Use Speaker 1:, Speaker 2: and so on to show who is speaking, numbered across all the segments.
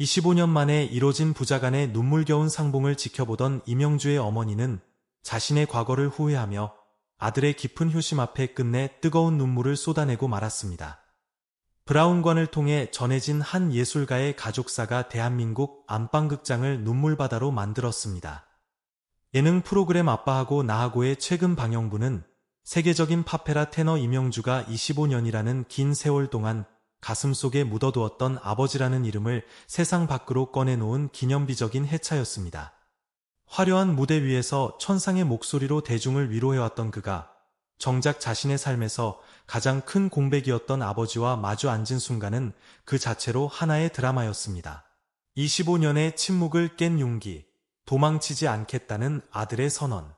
Speaker 1: 25년 만에 이뤄진 부자간의 눈물겨운 상봉을 지켜보던 이명주의 어머니는 자신의 과거를 후회하며 아들의 깊은 효심 앞에 끝내 뜨거운 눈물을 쏟아내고 말았습니다. 브라운관을 통해 전해진 한 예술가의 가족사가 대한민국 안방극장을 눈물바다로 만들었습니다. 예능 프로그램 아빠하고 나하고의 최근 방영부는 세계적인 파페라 테너 이명주가 25년이라는 긴 세월 동안 가슴 속에 묻어두었던 아버지라는 이름을 세상 밖으로 꺼내놓은 기념비적인 해차였습니다. 화려한 무대 위에서 천상의 목소리로 대중을 위로해왔던 그가 정작 자신의 삶에서 가장 큰 공백이었던 아버지와 마주 앉은 순간은 그 자체로 하나의 드라마였습니다. 25년의 침묵을 깬 용기, 도망치지 않겠다는 아들의 선언.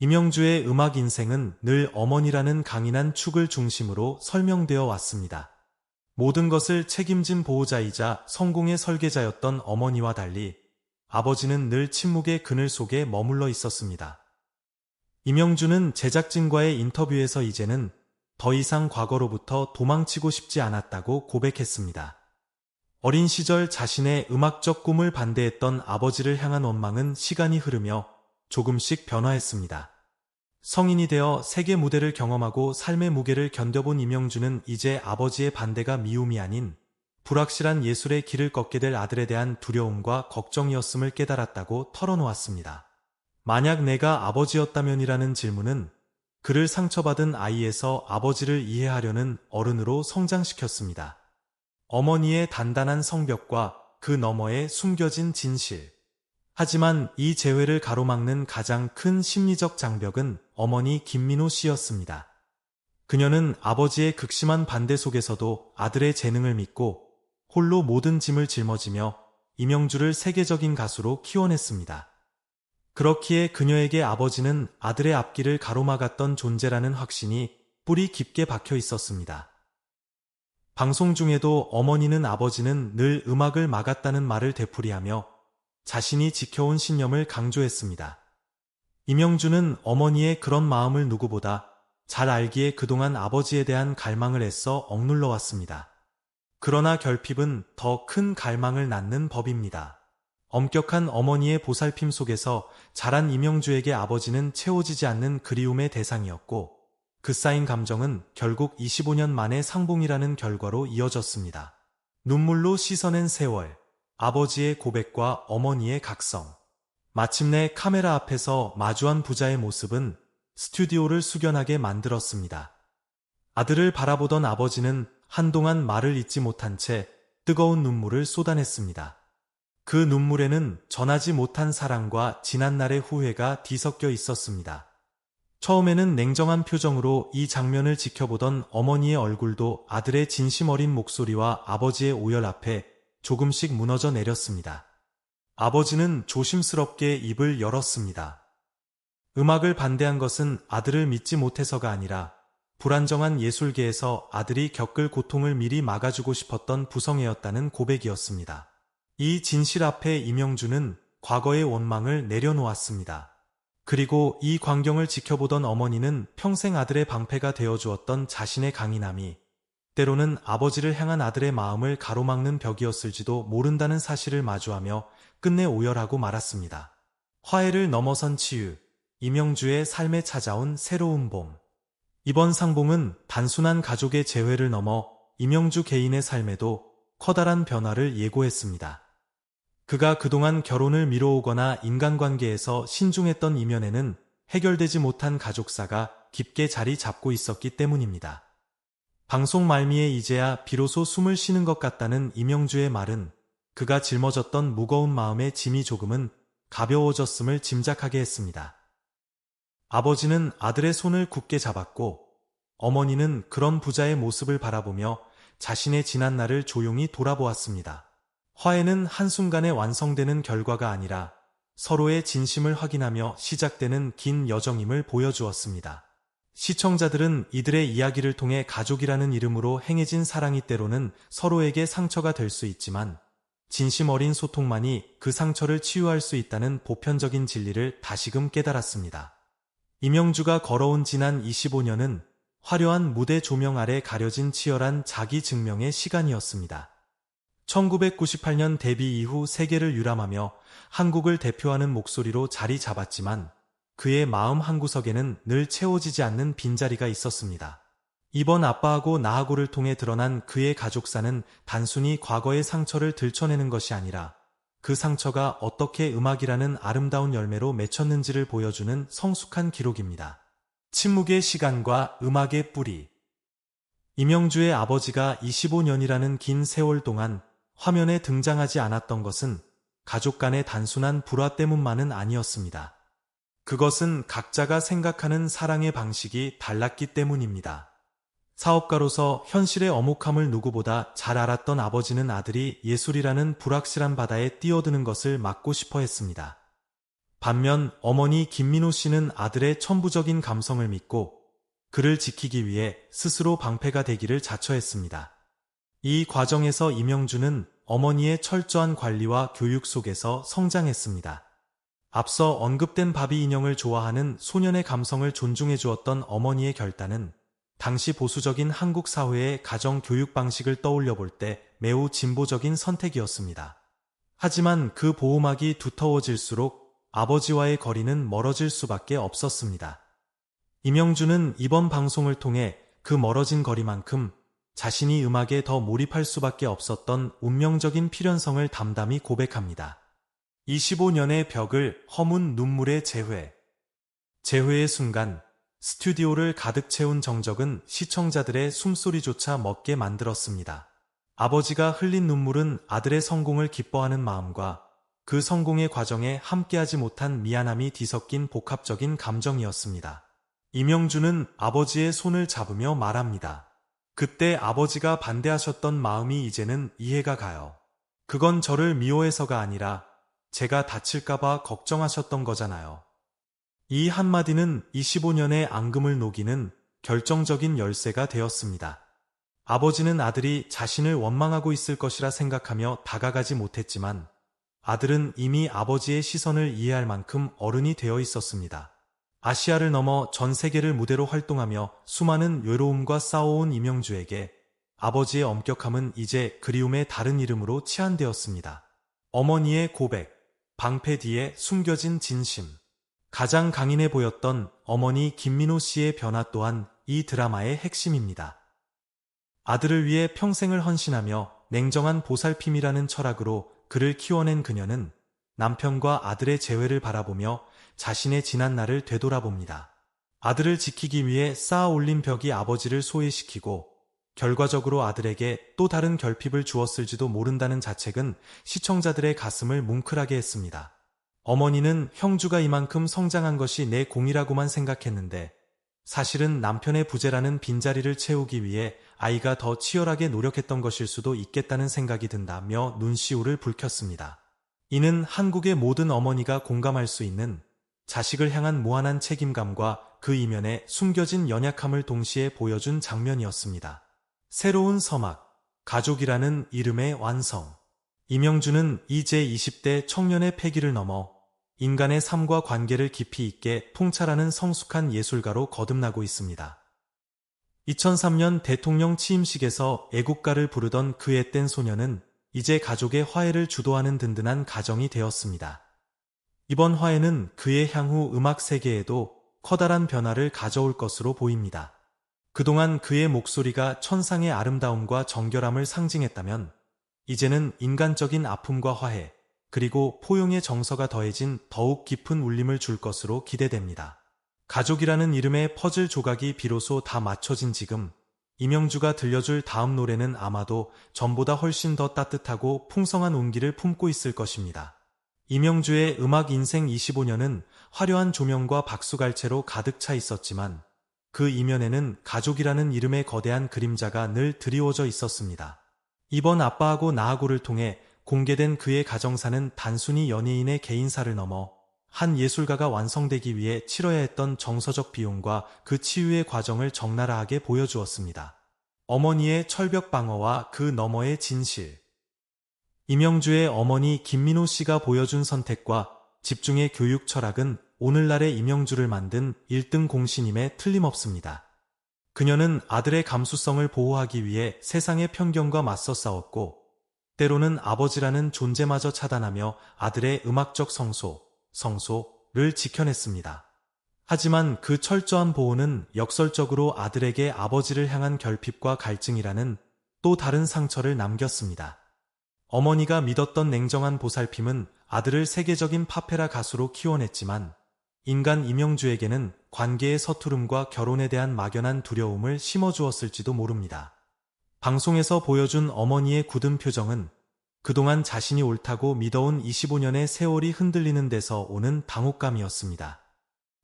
Speaker 1: 이명주의 음악 인생은 늘 어머니라는 강인한 축을 중심으로 설명되어 왔습니다. 모든 것을 책임진 보호자이자 성공의 설계자였던 어머니와 달리 아버지는 늘 침묵의 그늘 속에 머물러 있었습니다. 이명주는 제작진과의 인터뷰에서 이제는 더 이상 과거로부터 도망치고 싶지 않았다고 고백했습니다. 어린 시절 자신의 음악적 꿈을 반대했던 아버지를 향한 원망은 시간이 흐르며 조금씩 변화했습니다. 성인이 되어 세계 무대를 경험하고 삶의 무게를 견뎌본 이명주는 이제 아버지의 반대가 미움이 아닌 불확실한 예술의 길을 걷게 될 아들에 대한 두려움과 걱정이었음을 깨달았다고 털어놓았습니다. 만약 내가 아버지였다면이라는 질문은 그를 상처받은 아이에서 아버지를 이해하려는 어른으로 성장시켰습니다. 어머니의 단단한 성벽과 그 너머에 숨겨진 진실. 하지만 이 재회를 가로막는 가장 큰 심리적 장벽은 어머니 김민호 씨였습니다. 그녀는 아버지의 극심한 반대 속에서도 아들의 재능을 믿고 홀로 모든 짐을 짊어지며 이명주를 세계적인 가수로 키워냈습니다. 그렇기에 그녀에게 아버지는 아들의 앞길을 가로막았던 존재라는 확신이 뿌리 깊게 박혀 있었습니다. 방송 중에도 어머니는 아버지는 늘 음악을 막았다는 말을 되풀이하며 자신이 지켜온 신념을 강조했습니다. 이명주는 어머니의 그런 마음을 누구보다 잘 알기에 그동안 아버지에 대한 갈망을 애써 억눌러 왔습니다. 그러나 결핍은 더 큰 갈망을 낳는 법입니다. 엄격한 어머니의 보살핌 속에서 자란 이명주에게 아버지는 채워지지 않는 그리움의 대상이었고 그 쌓인 감정은 결국 25년 만에 상봉이라는 결과로 이어졌습니다. 눈물로 씻어낸 세월, 아버지의 고백과 어머니의 각성. 마침내 카메라 앞에서 마주한 부자의 모습은 스튜디오를 숙연하게 만들었습니다. 아들을 바라보던 아버지는 한동안 말을 잇지 못한 채 뜨거운 눈물을 쏟아냈습니다. 그 눈물에는 전하지 못한 사랑과 지난날의 후회가 뒤섞여 있었습니다. 처음에는 냉정한 표정으로 이 장면을 지켜보던 어머니의 얼굴도 아들의 진심 어린 목소리와 아버지의 오열 앞에 조금씩 무너져 내렸습니다. 아버지는 조심스럽게 입을 열었습니다. 음악을 반대한 것은 아들을 믿지 못해서가 아니라 불안정한 예술계에서 아들이 겪을 고통을 미리 막아주고 싶었던 부성애였다는 고백이었습니다. 이 진실 앞에 이명주는 과거의 원망을 내려놓았습니다. 그리고 이 광경을 지켜보던 어머니는 평생 아들의 방패가 되어주었던 자신의 강인함이 때로는 아버지를 향한 아들의 마음을 가로막는 벽이었을지도 모른다는 사실을 마주하며 끝내 오열하고 말았습니다. 화해를 넘어선 치유, 이명주의 삶에 찾아온 새로운 봄. 이번 상봉은 단순한 가족의 재회를 넘어 이명주 개인의 삶에도 커다란 변화를 예고했습니다. 그가 그동안 결혼을 미뤄오거나 인간관계에서 신중했던 이면에는 해결되지 못한 가족사가 깊게 자리 잡고 있었기 때문입니다. 방송 말미에 이제야 비로소 숨을 쉬는 것 같다는 이명주의 말은 그가 짊어졌던 무거운 마음의 짐이 조금은 가벼워졌음을 짐작하게 했습니다. 아버지는 아들의 손을 굳게 잡았고 어머니는 그런 부자의 모습을 바라보며 자신의 지난 날을 조용히 돌아보았습니다. 화해는 한순간에 완성되는 결과가 아니라 서로의 진심을 확인하며 시작되는 긴 여정임을 보여주었습니다. 시청자들은 이들의 이야기를 통해 가족이라는 이름으로 행해진 사랑이 때로는 서로에게 상처가 될 수 있지만 진심 어린 소통만이 그 상처를 치유할 수 있다는 보편적인 진리를 다시금 깨달았습니다. 이명주가 걸어온 지난 25년은 화려한 무대 조명 아래 가려진 치열한 자기 증명의 시간이었습니다. 1998년 데뷔 이후 세계를 유람하며 한국을 대표하는 목소리로 자리 잡았지만 그의 마음 한구석에는 늘 채워지지 않는 빈자리가 있었습니다. 이번 아빠하고 나하고를 통해 드러난 그의 가족사는 단순히 과거의 상처를 들춰내는 것이 아니라 그 상처가 어떻게 음악이라는 아름다운 열매로 맺혔는지를 보여주는 성숙한 기록입니다. 침묵의 시간과 음악의 뿌리 이명주의 아버지가 25년이라는 긴 세월 동안 화면에 등장하지 않았던 것은 가족 간의 단순한 불화 때문만은 아니었습니다. 그것은 각자가 생각하는 사랑의 방식이 달랐기 때문입니다. 사업가로서 현실의 어묵함을 누구보다 잘 알았던 아버지는 아들이 예술이라는 불확실한 바다에 뛰어드는 것을 막고 싶어 했습니다. 반면 어머니 김민호 씨는 아들의 천부적인 감성을 믿고 그를 지키기 위해 스스로 방패가 되기를 자처했습니다. 이 과정에서 이명주는 어머니의 철저한 관리와 교육 속에서 성장했습니다. 앞서 언급된 바비 인형을 좋아하는 소년의 감성을 존중해 주었던 어머니의 결단은 당시 보수적인 한국 사회의 가정 교육 방식을 떠올려 볼 때 매우 진보적인 선택이었습니다. 하지만 그 보호막이 두터워질수록 아버지와의 거리는 멀어질 수밖에 없었습니다. 이명주는 이번 방송을 통해 그 멀어진 거리만큼 자신이 음악에 더 몰입할 수밖에 없었던 운명적인 필연성을 담담히 고백합니다. 25년의 벽을 허문 눈물의 재회. 재회의 순간 스튜디오를 가득 채운 정적은 시청자들의 숨소리조차 먹게 만들었습니다. 아버지가 흘린 눈물은 아들의 성공을 기뻐하는 마음과 그 성공의 과정에 함께하지 못한 미안함이 뒤섞인 복합적인 감정이었습니다. 이명주는 아버지의 손을 잡으며 말합니다. 그때 아버지가 반대하셨던 마음이 이제는 이해가 가요. 그건 저를 미워해서가 아니라 제가 다칠까봐 걱정하셨던 거잖아요. 이 한마디는 25년의 앙금을 녹이는 결정적인 열쇠가 되었습니다. 아버지는 아들이 자신을 원망하고 있을 것이라 생각하며 다가가지 못했지만 아들은 이미 아버지의 시선을 이해할 만큼 어른이 되어 있었습니다. 아시아를 넘어 전 세계를 무대로 활동하며 수많은 외로움과 싸워온 이명주에게 아버지의 엄격함은 이제 그리움의 다른 이름으로 치환되었습니다. 어머니의 고백, 방패 뒤에 숨겨진 진심. 가장 강인해 보였던 어머니 김민호 씨의 변화 또한 이 드라마의 핵심입니다. 아들을 위해 평생을 헌신하며 냉정한 보살핌이라는 철학으로 그를 키워낸 그녀는 남편과 아들의 재회를 바라보며 자신의 지난 날을 되돌아봅니다. 아들을 지키기 위해 쌓아 올린 벽이 아버지를 소외시키고 결과적으로 아들에게 또 다른 결핍을 주었을지도 모른다는 자책은 시청자들의 가슴을 뭉클하게 했습니다. 어머니는 형주가 이만큼 성장한 것이 내 공이라고만 생각했는데 사실은 남편의 부재라는 빈자리를 채우기 위해 아이가 더 치열하게 노력했던 것일 수도 있겠다는 생각이 든다며 눈시울을 붉혔습니다. 이는 한국의 모든 어머니가 공감할 수 있는 자식을 향한 무한한 책임감과 그 이면에 숨겨진 연약함을 동시에 보여준 장면이었습니다. 새로운 서막, 가족이라는 이름의 완성. 이명주는 이제 20대 청년의 패기를 넘어 인간의 삶과 관계를 깊이 있게 통찰하는 성숙한 예술가로 거듭나고 있습니다. 2003년 대통령 취임식에서 애국가를 부르던 그 앳된 소녀는 이제 가족의 화해를 주도하는 든든한 가정이 되었습니다. 이번 화해는 그의 향후 음악 세계에도 커다란 변화를 가져올 것으로 보입니다. 그동안 그의 목소리가 천상의 아름다움과 정결함을 상징했다면 이제는 인간적인 아픔과 화해, 그리고 포용의 정서가 더해진 더욱 깊은 울림을 줄 것으로 기대됩니다. 가족이라는 이름의 퍼즐 조각이 비로소 다 맞춰진 지금 이명주가 들려줄 다음 노래는 아마도 전보다 훨씬 더 따뜻하고 풍성한 온기를 품고 있을 것입니다. 이명주의 음악 인생 25년은 화려한 조명과 박수갈채로 가득 차 있었지만 그 이면에는 가족이라는 이름의 거대한 그림자가 늘 드리워져 있었습니다. 이번 아빠하고 나하고를 통해 공개된 그의 가정사는 단순히 연예인의 개인사를 넘어 한 예술가가 완성되기 위해 치러야 했던 정서적 비용과 그 치유의 과정을 적나라하게 보여주었습니다. 어머니의 철벽 방어와 그 너머의 진실. 이명주의 어머니 김민호 씨가 보여준 선택과 집중의 교육 철학은 오늘날의 이명주를 만든 1등 공신임에 틀림없습니다. 그녀는 아들의 감수성을 보호하기 위해 세상의 편견과 맞서 싸웠고 때로는 아버지라는 존재마저 차단하며 아들의 음악적 성소, 성소를 지켜냈습니다. 하지만 그 철저한 보호는 역설적으로 아들에게 아버지를 향한 결핍과 갈증이라는 또 다른 상처를 남겼습니다. 어머니가 믿었던 냉정한 보살핌은 아들을 세계적인 파페라 가수로 키워냈지만 인간 이명주에게는 관계의 서투름과 결혼에 대한 막연한 두려움을 심어주었을지도 모릅니다. 방송에서 보여준 어머니의 굳은 표정은 그동안 자신이 옳다고 믿어온 25년의 세월이 흔들리는 데서 오는 당혹감이었습니다.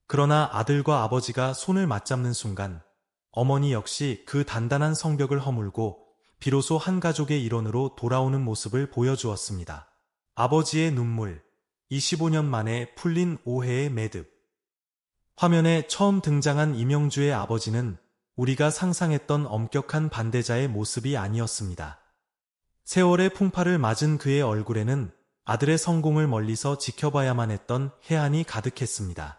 Speaker 1: 그러나 아들과 아버지가 손을 맞잡는 순간 어머니 역시 그 단단한 성벽을 허물고 비로소 한 가족의 일원으로 돌아오는 모습을 보여주었습니다. 아버지의 눈물, 25년 만에 풀린 오해의 매듭. 화면에 처음 등장한 이명주의 아버지는 우리가 상상했던 엄격한 반대자의 모습이 아니었습니다. 세월의 풍파를 맞은 그의 얼굴에는 아들의 성공을 멀리서 지켜봐야만 했던 해안이 가득했습니다.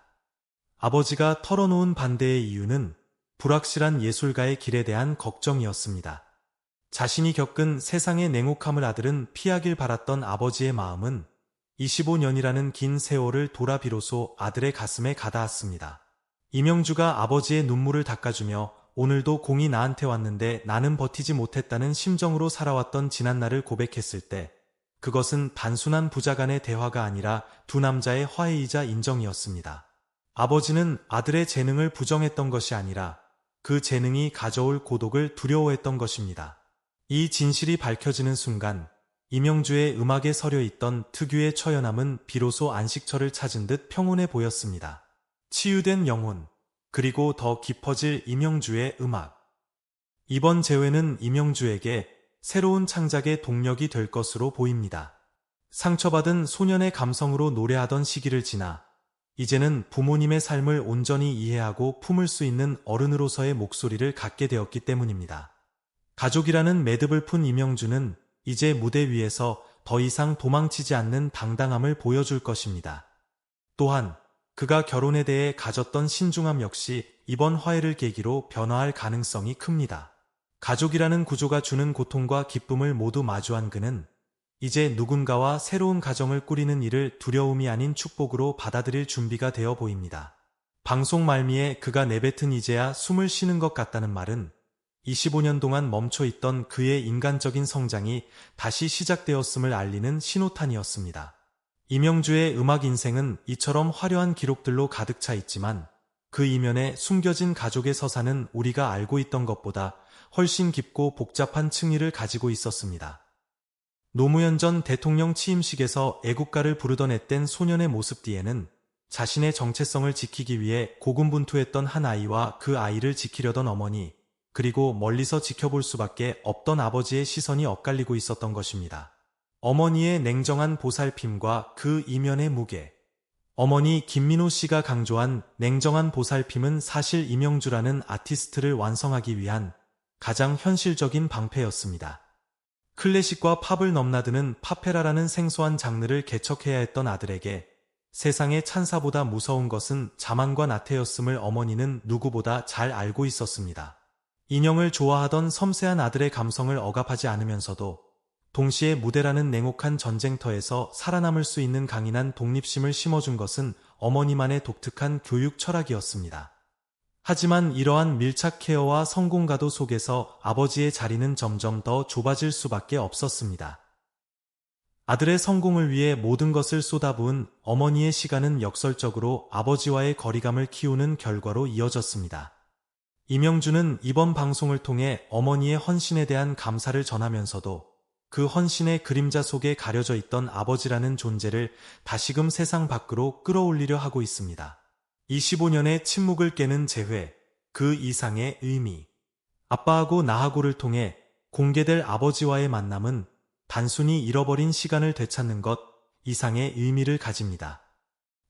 Speaker 1: 아버지가 털어놓은 반대의 이유는 불확실한 예술가의 길에 대한 걱정이었습니다. 자신이 겪은 세상의 냉혹함을 아들은 피하길 바랐던 아버지의 마음은 25년이라는 긴 세월을 돌아 비로소 아들의 가슴에 가닿았습니다. 이명주가 아버지의 눈물을 닦아주며 오늘도 공이 나한테 왔는데 나는 버티지 못했다는 심정으로 살아왔던 지난날을 고백했을 때 그것은 단순한 부자 간의 대화가 아니라 두 남자의 화해이자 인정이었습니다. 아버지는 아들의 재능을 부정했던 것이 아니라 그 재능이 가져올 고독을 두려워했던 것입니다. 이 진실이 밝혀지는 순간 이명주의 음악에 서려 있던 특유의 처연함은 비로소 안식처를 찾은 듯 평온해 보였습니다. 치유된 영혼, 그리고 더 깊어질 이명주의 음악. 이번 재회는 이명주에게 새로운 창작의 동력이 될 것으로 보입니다. 상처받은 소년의 감성으로 노래하던 시기를 지나 이제는 부모님의 삶을 온전히 이해하고 품을 수 있는 어른으로서의 목소리를 갖게 되었기 때문입니다. 가족이라는 매듭을 푼 이명주는 이제 무대 위에서 더 이상 도망치지 않는 당당함을 보여줄 것입니다. 또한 그가 결혼에 대해 가졌던 신중함 역시 이번 화해를 계기로 변화할 가능성이 큽니다. 가족이라는 구조가 주는 고통과 기쁨을 모두 마주한 그는 이제 누군가와 새로운 가정을 꾸리는 일을 두려움이 아닌 축복으로 받아들일 준비가 되어 보입니다. 방송 말미에 그가 내뱉은 이제야 숨을 쉬는 것 같다는 말은 25년 동안 멈춰 있던 그의 인간적인 성장이 다시 시작되었음을 알리는 신호탄이었습니다. 이명주의 음악 인생은 이처럼 화려한 기록들로 가득 차 있지만 그 이면에 숨겨진 가족의 서사는 우리가 알고 있던 것보다 훨씬 깊고 복잡한 층위를 가지고 있었습니다. 노무현 전 대통령 취임식에서 애국가를 부르던 앳된 소년의 모습 뒤에는 자신의 정체성을 지키기 위해 고군분투했던 한 아이와 그 아이를 지키려던 어머니, 그리고 멀리서 지켜볼 수밖에 없던 아버지의 시선이 엇갈리고 있었던 것입니다. 어머니의 냉정한 보살핌과 그 이면의 무게. 어머니 김민호 씨가 강조한 냉정한 보살핌은 사실 이명주라는 아티스트를 완성하기 위한 가장 현실적인 방패였습니다. 클래식과 팝을 넘나드는 파페라라는 생소한 장르를 개척해야 했던 아들에게 세상의 찬사보다 무서운 것은 자만과 나태였음을 어머니는 누구보다 잘 알고 있었습니다. 인형을 좋아하던 섬세한 아들의 감성을 억압하지 않으면서도 동시에 무대라는 냉혹한 전쟁터에서 살아남을 수 있는 강인한 독립심을 심어준 것은 어머니만의 독특한 교육 철학이었습니다. 하지만 이러한 밀착 케어와 성공가도 속에서 아버지의 자리는 점점 더 좁아질 수밖에 없었습니다. 아들의 성공을 위해 모든 것을 쏟아부은 어머니의 시간은 역설적으로 아버지와의 거리감을 키우는 결과로 이어졌습니다. 이명주는 이번 방송을 통해 어머니의 헌신에 대한 감사를 전하면서도 그 헌신의 그림자 속에 가려져 있던 아버지라는 존재를 다시금 세상 밖으로 끌어올리려 하고 있습니다. 25년의 침묵을 깨는 재회, 그 이상의 의미. 아빠하고 나하고를 통해 공개될 아버지와의 만남은 단순히 잃어버린 시간을 되찾는 것 이상의 의미를 가집니다.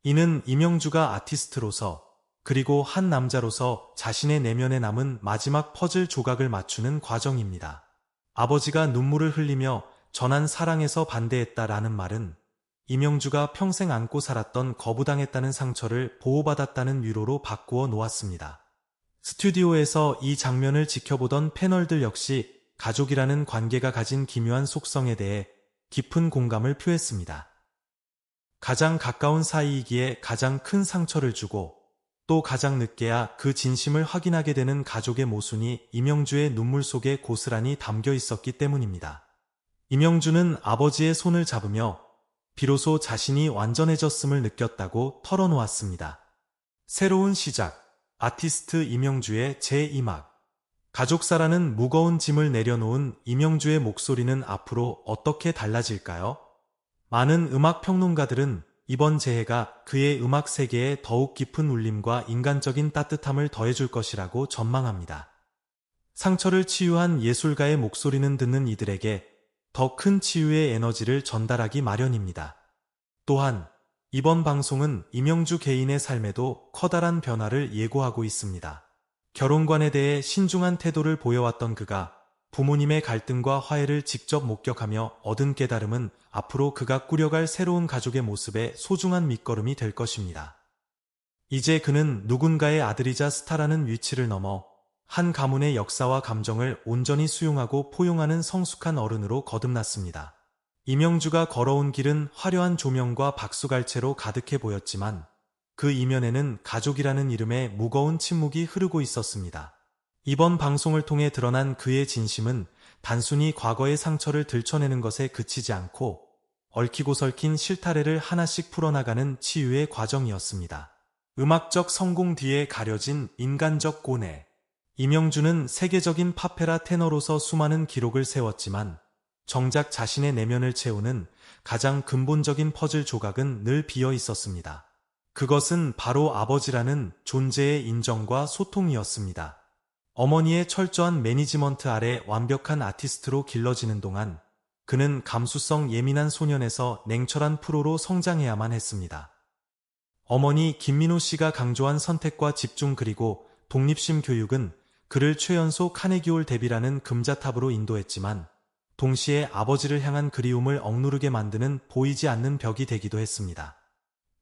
Speaker 1: 이는 이명주가 아티스트로서 그리고 한 남자로서 자신의 내면에 남은 마지막 퍼즐 조각을 맞추는 과정입니다. 아버지가 눈물을 흘리며 전한 사랑에서 반대했다라는 말은 이명주가 평생 안고 살았던 거부당했다는 상처를 보호받았다는 위로로 바꾸어 놓았습니다. 스튜디오에서 이 장면을 지켜보던 패널들 역시 가족이라는 관계가 가진 기묘한 속성에 대해 깊은 공감을 표했습니다. 가장 가까운 사이이기에 가장 큰 상처를 주고 또 가장 늦게야 그 진심을 확인하게 되는 가족의 모순이 이명주의 눈물 속에 고스란히 담겨 있었기 때문입니다. 이명주는 아버지의 손을 잡으며 비로소 자신이 완전해졌음을 느꼈다고 털어놓았습니다. 새로운 시작, 아티스트 이명주의 제2막. 가족사라는 무거운 짐을 내려놓은 이명주의 목소리는 앞으로 어떻게 달라질까요? 많은 음악 평론가들은 이번 재해가 그의 음악 세계에 더욱 깊은 울림과 인간적인 따뜻함을 더해줄 것이라고 전망합니다. 상처를 치유한 예술가의 목소리는 듣는 이들에게 더 큰 치유의 에너지를 전달하기 마련입니다. 또한 이번 방송은 이명주 개인의 삶에도 커다란 변화를 예고하고 있습니다. 결혼관에 대해 신중한 태도를 보여왔던 그가 부모님의 갈등과 화해를 직접 목격하며 얻은 깨달음은 앞으로 그가 꾸려갈 새로운 가족의 모습에 소중한 밑거름이 될 것입니다. 이제 그는 누군가의 아들이자 스타라는 위치를 넘어 한 가문의 역사와 감정을 온전히 수용하고 포용하는 성숙한 어른으로 거듭났습니다. 이명주가 걸어온 길은 화려한 조명과 박수갈채로 가득해 보였지만 그 이면에는 가족이라는 이름의 무거운 침묵이 흐르고 있었습니다. 이번 방송을 통해 드러난 그의 진심은 단순히 과거의 상처를 들춰내는 것에 그치지 않고 얽히고 설킨 실타래를 하나씩 풀어나가는 치유의 과정이었습니다. 음악적 성공 뒤에 가려진 인간적 고뇌. 이명주는 세계적인 파페라 테너로서 수많은 기록을 세웠지만 정작 자신의 내면을 채우는 가장 근본적인 퍼즐 조각은 늘 비어 있었습니다. 그것은 바로 아버지라는 존재의 인정과 소통이었습니다. 어머니의 철저한 매니지먼트 아래 완벽한 아티스트로 길러지는 동안 그는 감수성 예민한 소년에서 냉철한 프로로 성장해야만 했습니다. 어머니 김민호 씨가 강조한 선택과 집중 그리고 독립심 교육은 그를 최연소 카네기홀 대비라는 금자탑으로 인도했지만 동시에 아버지를 향한 그리움을 억누르게 만드는 보이지 않는 벽이 되기도 했습니다.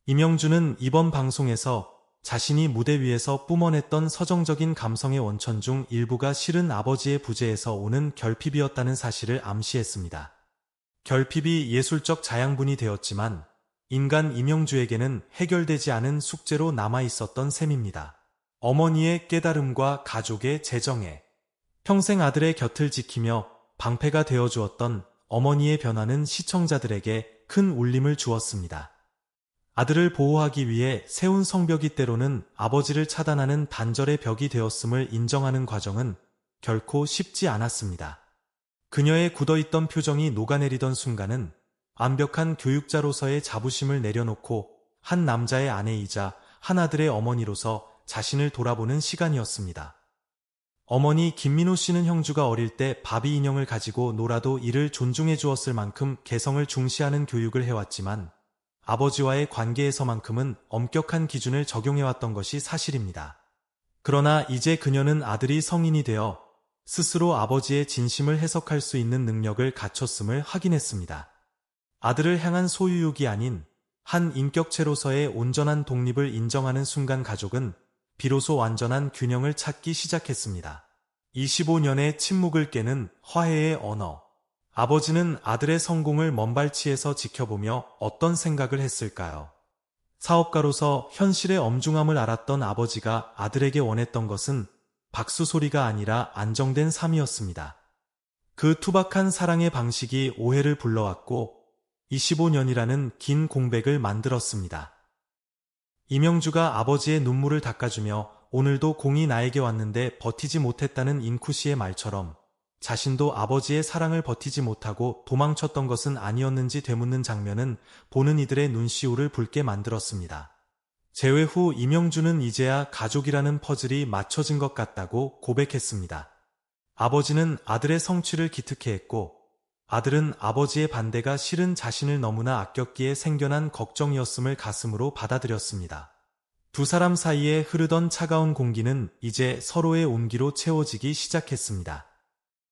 Speaker 1: 이명주는 이번 방송에서 자신이 무대 위에서 뿜어냈던 서정적인 감성의 원천 중 일부가 실은 아버지의 부재에서 오는 결핍이었다는 사실을 암시했습니다. 결핍이 예술적 자양분이 되었지만 인간 이명주에게는 해결되지 않은 숙제로 남아 있었던 셈입니다. 어머니의 깨달음과 가족의 재정에 평생 아들의 곁을 지키며 방패가 되어 주었던 어머니의 변화는 시청자들에게 큰 울림을 주었습니다. 아들을 보호하기 위해 세운 성벽이 때로는 아버지를 차단하는 단절의 벽이 되었음을 인정하는 과정은 결코 쉽지 않았습니다. 그녀의 굳어있던 표정이 녹아내리던 순간은 완벽한 교육자로서의 자부심을 내려놓고 한 남자의 아내이자 한 아들의 어머니로서 자신을 돌아보는 시간이었습니다. 어머니 김민호 씨는 형주가 어릴 때 바비 인형을 가지고 놀아도 이를 존중해 주었을 만큼 개성을 중시하는 교육을 해왔지만 아버지와의 관계에서만큼은 엄격한 기준을 적용해왔던 것이 사실입니다. 그러나 이제 그녀는 아들이 성인이 되어 스스로 아버지의 진심을 해석할 수 있는 능력을 갖췄음을 확인했습니다. 아들을 향한 소유욕이 아닌 한 인격체로서의 온전한 독립을 인정하는 순간 가족은 비로소 완전한 균형을 찾기 시작했습니다. 25년의 침묵을 깨는 화해의 언어. 아버지는 아들의 성공을 먼발치에서 지켜보며 어떤 생각을 했을까요? 사업가로서 현실의 엄중함을 알았던 아버지가 아들에게 원했던 것은 박수 소리가 아니라 안정된 삶이었습니다. 그 투박한 사랑의 방식이 오해를 불러왔고 25년이라는 긴 공백을 만들었습니다. 이명주가 아버지의 눈물을 닦아주며 오늘도 공이 나에게 왔는데 버티지 못했다는 인쿠 씨의 말처럼 자신도 아버지의 사랑을 버티지 못하고 도망쳤던 것은 아니었는지 되묻는 장면은 보는 이들의 눈시울을 붉게 만들었습니다. 재회 후 이명주는 이제야 가족이라는 퍼즐이 맞춰진 것 같다고 고백했습니다. 아버지는 아들의 성취를 기특해 했고 아들은 아버지의 반대가 실은 자신을 너무나 아꼈기에 생겨난 걱정이었음을 가슴으로 받아들였습니다. 두 사람 사이에 흐르던 차가운 공기는 이제 서로의 온기로 채워지기 시작했습니다.